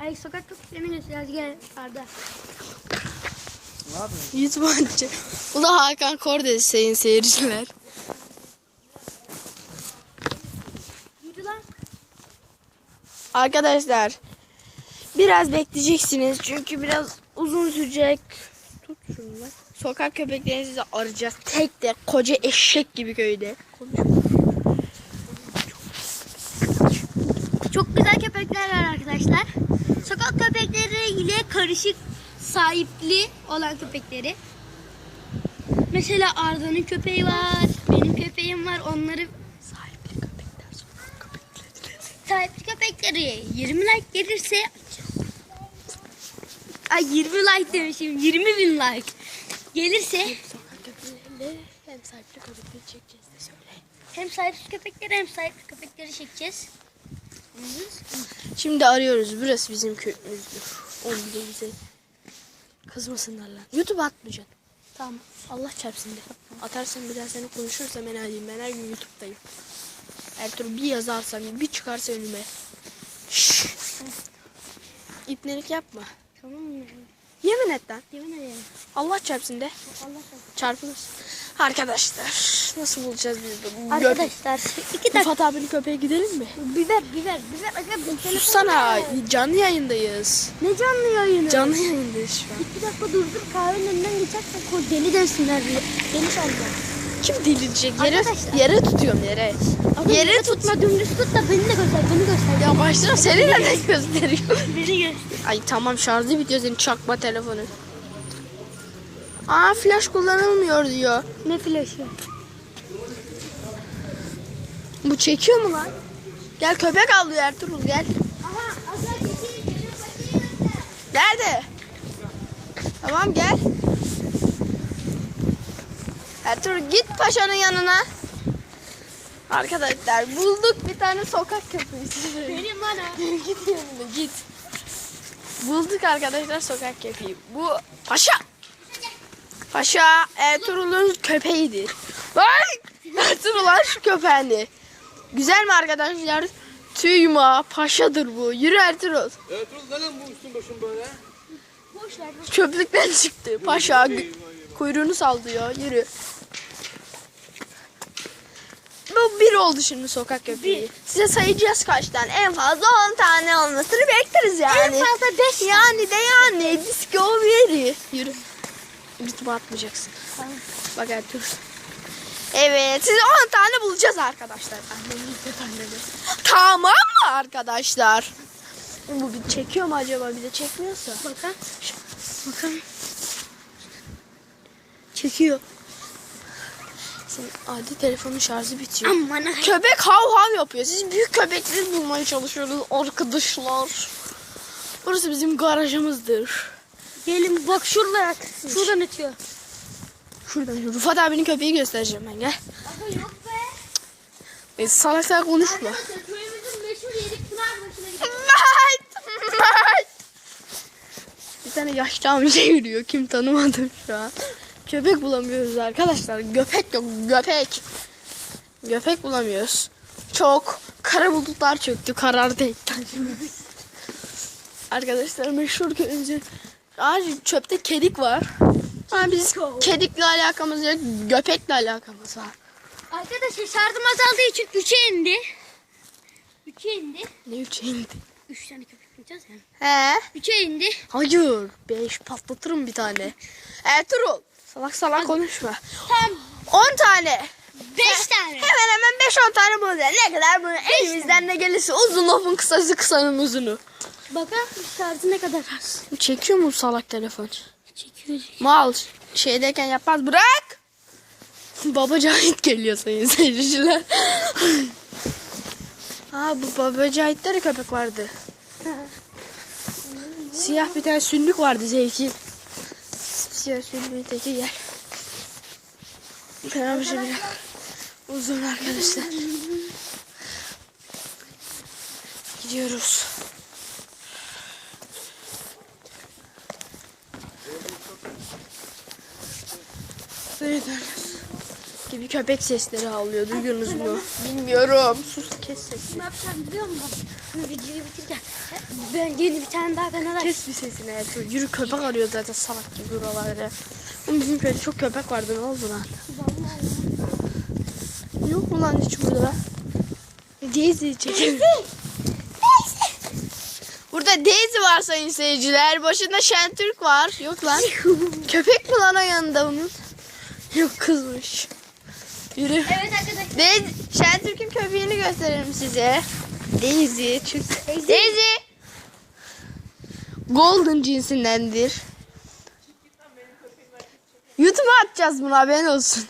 Ay sokak köpeklerini göstereceğiz. Gel Arda. Ne yapıyorsun? YouTube açacak. Bu da Hakan Kordes sayın seyirciler. Arkadaşlar biraz bekleyeceksiniz çünkü biraz uzun sürecek. Tut şunu lan. Sokak köpeklerini size arayacağız. Tek de koca eşek gibi köyde. Çok güzel köpekler var arkadaşlar. Sokak köpekleri ile karışık sahipli olan köpekleri. Mesela Arda'nın köpeği var. Benim köpeğim var. Onları Sahipli köpekler sokak köpekleri. sahipli köpekleri 20 like gelirse Ay 20 like demişim. 20 bin like. Gelirse Sokak hem sahipli köpekleri çekeceğiz de söyle. hem sahipsiz köpekleri hem sahipli köpekleri çekeceğiz. Şimdi arıyoruz. Burası bizim köyümüzdür. Onu da bize kızmasınlar lan. YouTube atmayacaksın. Tamam. Allah çarpsın de. Atarsan bir daha seni konuşursam ben haliyim. Ben her gün YouTube'dayım. Her türlü bir yazarsam bir çıkarsa önüme. Şşş. İpnelik yapma. Tamam mı? Yemin et lan. Yemin ederim. Allah çarpsın de. Allah korusun. Çarpılırsın. Arkadaşlar nasıl bulacağız biz bunu? Arkadaşlar iki dakika. Rıfat abinin köpeğe gidelim mi? Biber biber biber. Aga, Sussana. Canlı yayındayız. Ne canlı yayını? Canlı yayındayız şu an. İki dakika durdur kahvenin önünden geçersen koy deli desinler. Deli sanacak. Kim delirecek? Yere, Arkadaşlar. yere tutuyorum yere. Aga, Yere yere tut. tutma dümdüz tut da beni de göster beni göster. Ya başlarım seni neden gösteriyor? Beni göster. Ay tamam şarjı bitiyor senin çakma telefonu. Aa flash kullanılmıyor diyor. Ne flaşı? Bu çekiyor mu lan? Gel köpek avlıyor Ertuğrul gel. Aha Nerede? Tamam gel. Ertuğrul git paşanın yanına. Arkadaşlar bulduk bir tane sokak köpeği. Benim bana. git yanına git. Bulduk arkadaşlar sokak köpeği. Bu paşa. Paşa Ertuğrul'un köpeğidir. Ay! Ertuğrul al şu köpeğini. Güzel mi arkadaşlar? Tüyma paşadır bu. Yürü Ertuğrul. Ertuğrul ne lan bu üstün başın böyle? Boş ver. Çöplükten çıktı. Paşa kuyruğunu sallıyor. Yürü. Bu bir oldu şimdi sokak köpeği. Size sayacağız kaçtan. En fazla 10 tane olmasını bekleriz yani. En fazla 5 Yani de yani Discovery. Yürü. YouTube atmayacaksın. Bak Ertuğrul. Evet size 10 tane bulacağız arkadaşlar. Tamam mı arkadaşlar? Bu bir çekiyor mu acaba? Bize çekmiyorsa. Bakın. Bakın. Çekiyor. Senin adi telefonun şarjı bitiyor. Aman. Köpek hav hav yapıyor. Siz büyük köpekleri bulmaya çalışıyoruz arkadaşlar. Burası bizim garajımızdır. Gelin bak şurada. Şuradan ötüyor. Şuradan Rıfat abinin köpeği göstereceğim ben gel. Aga yok be. E, salak salak konuşma. Arkadaşlar köyümüzün meşhur yeri Pınarbaşı'na gidelim. Mert! Mert! Bir tane yaşlı amca yürüyor. Kim tanımadım şu an. Köpek bulamıyoruz arkadaşlar. Göpek yok. Göpek. Göpek bulamıyoruz. Çok kara bulutlar çöktü. Karardı ekten. arkadaşlar meşhur köyümüzün Ağacı çöpte kedik var. Ama biz kedikle alakamız yok. Göpekle alakamız var. Arkadaşlar şarjım azaldığı için 3'e indi. 3'e indi. Ne üç indi? 3 tane köpek yapacağız yani. He? 3'e indi. Hayır. Beş patlatırım bir tane. Ertuğrul. Salak salak konuşma. Tam 10 tane. 5 tane. Hemen hemen 5-10 tane bulacağız. Ne kadar bunu elimizden ne gelirse uzun lafın kısası kısanın uzunu. Bakın şarjı ne kadar az. Çekiyor mu salak telefon? Çekiyor. Mal şeydeyken yapmaz. Bırak. Baba Cahit geliyor sayın seyirciler. ha bu Baba Cahit'te de köpek vardı. Siyah bir tane sündük vardı zevki. Siyah sündüğün teki gel. Tamam şimdi. Uzun arkadaşlar. Gidiyoruz. Evet gibi köpek sesleri havlıyor. Duyuyorsunuz mu? Bilmiyorum. Sus kes sesini. Ne yapacağım biliyor musun? Videoyu bitireceğim. Ben yeni bir tane daha kanal. Kes bir sesini Ertuğrul. Yürü köpek arıyor zaten salak gibi buralarda. Oğlum bizim köyde çok köpek vardı ne oldu lan? Yok mu lan hiç burada? Daisy çekelim. Burada Daisy var sayın seyirciler. Başında Şentürk var. Yok lan. Köpek mi lan o yanında bunun? Yok kızmış. Yürü. Evet arkadaşlar. Daisy, Şentürk'ün köpeğini gösterelim size. Daisy. Çık. Daisy. Golden cinsindendir. YouTube'a atacağız bunu haberin olsun.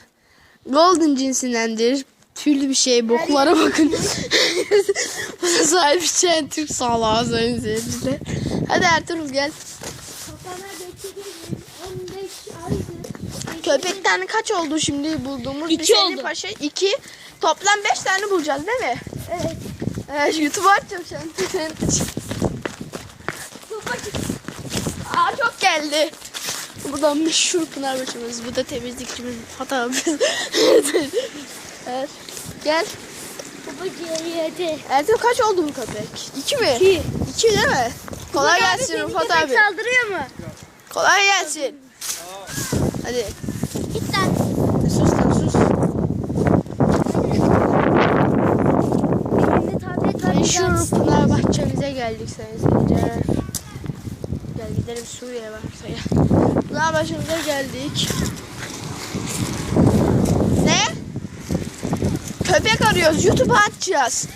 Golden cinsindendir. Tüylü bir şey. Boklara bakın. Buna sahip şey Türk sağlığı sayın seyirciler. Hadi Ertuğrul gel. Kafana geçelim. 15 aydır. Köpekten kaç oldu şimdi bulduğumuz? İki Bir senin oldu. Paşa iki. Toplam beş tane bulacağız değil mi? Evet. YouTube'a atacağım şimdi. Senin için. Aa çok geldi. Buradan meşhur Pınar başımız. Bu da temizlikçimiz abi. evet. Gel. Babacığı yedi. Ertuğrul kaç oldu bu köpek? İki mi? İki. İki değil mi? Kolay gelsin Rufat abi. saldırıyor mu? Kolay gelsin. Hadi. Git lan. Sus lan sus. Elimde Meşhur Pınar bahçemize geldik sayın seyirciler. Gel gidelim Suriye bahçeye. Pınar bahçemize geldik. Ne? Köpek arıyoruz. YouTube'a atacağız.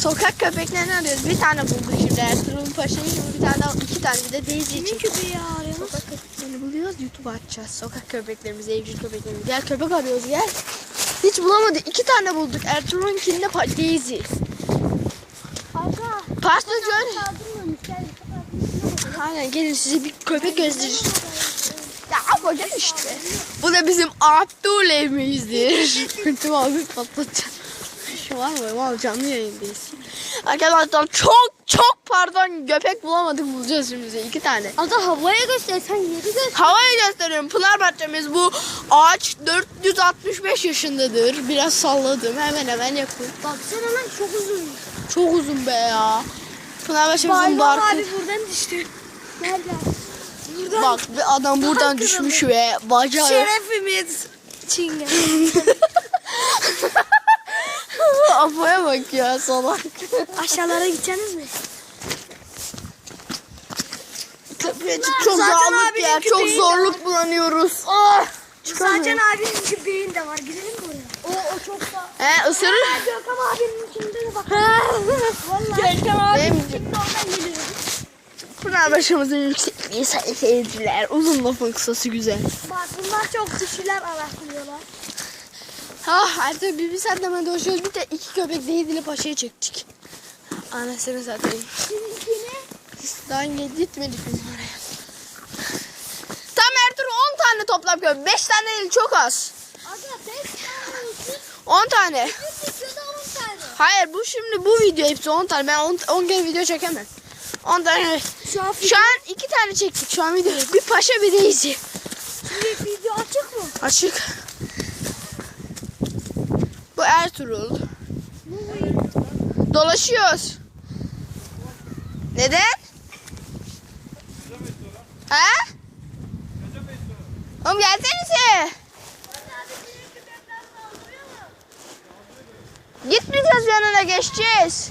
Sokak köpeklerini arıyoruz. Bir tane bulduk şimdi Ertuğrul Paşa'yı. Şimdi bir tane daha, iki tane bir de Daisy için. köpeği arıyor. Sokak köpeklerini buluyoruz. YouTube'a atacağız. Sokak köpeklerimizi, evcil köpeklerimizi. Gel köpek arıyoruz gel. Hiç bulamadık. İki tane bulduk. Ertuğrul'unkinde Daisy. Gel. Aynen gelin size bir köpek göstereceğiz. Ya yapacağız işte. Bu da bizim Abdül evimizdir. Tüm abi patlatacağım. Şu var mı? Var canlı yayındayız. Arkadaşlar çok çok pardon köpek bulamadık bulacağız şimdi iki tane. Aga havaya göster. Sen yeri göster. Havayı gösteriyorum. Pınar bahçemiz bu ağaç 465 yaşındadır. Biraz salladım hemen hemen yakın. Baksana lan çok uzun. Çok uzun be ya. Pınar bahçemizin barkı. buradan düştü. Nereden? Bak bir adam buradan düşmüş ve bacağı. Şerefimiz. Çingen. Afaya bak ya salak. Aşağılara gideceksiniz mi? Köpecik çok Zaten abinin ya. Çok köpeği zorluk bulanıyoruz. Ah! Zaten abinin köpeğin de var. Gidelim mi oraya? O, o çok da... He ısırır. Ha, Gökhan abinin içinde de bak. Vallahi. Benim- Şimdi oradan geliyoruz. Pınar başımızın yüksekliği seyirciler. Uzun lafın kısası güzel. Bak bunlar çok kişiler araştırıyorlar. Ah artık bir, saat hemen dolaşıyoruz. Bir de iki köpek Değdili Paşa'ya çektik. Anasını satayım. Sizinkini Daha gitmedik biz oraya. Tam Ertuğrul 10 tane toplam köpek. 5 tane değil çok az. Aga 5 tane olsun. 10 tane. Bir videoda 10 tane. Hayır bu şimdi bu video hepsi 10 tane. Ben 10, 10 kere video çekemem. 10 tane. Şu an Şu an 2 tane çektik şu an video. Bir paşa bir Daisy. video, video açık mı? Açık. Bu Ertuğrul. Dolaşıyoruz. Neden? Ha? Oğlum gelsenize. Gitmeyeceğiz yanına geçeceğiz.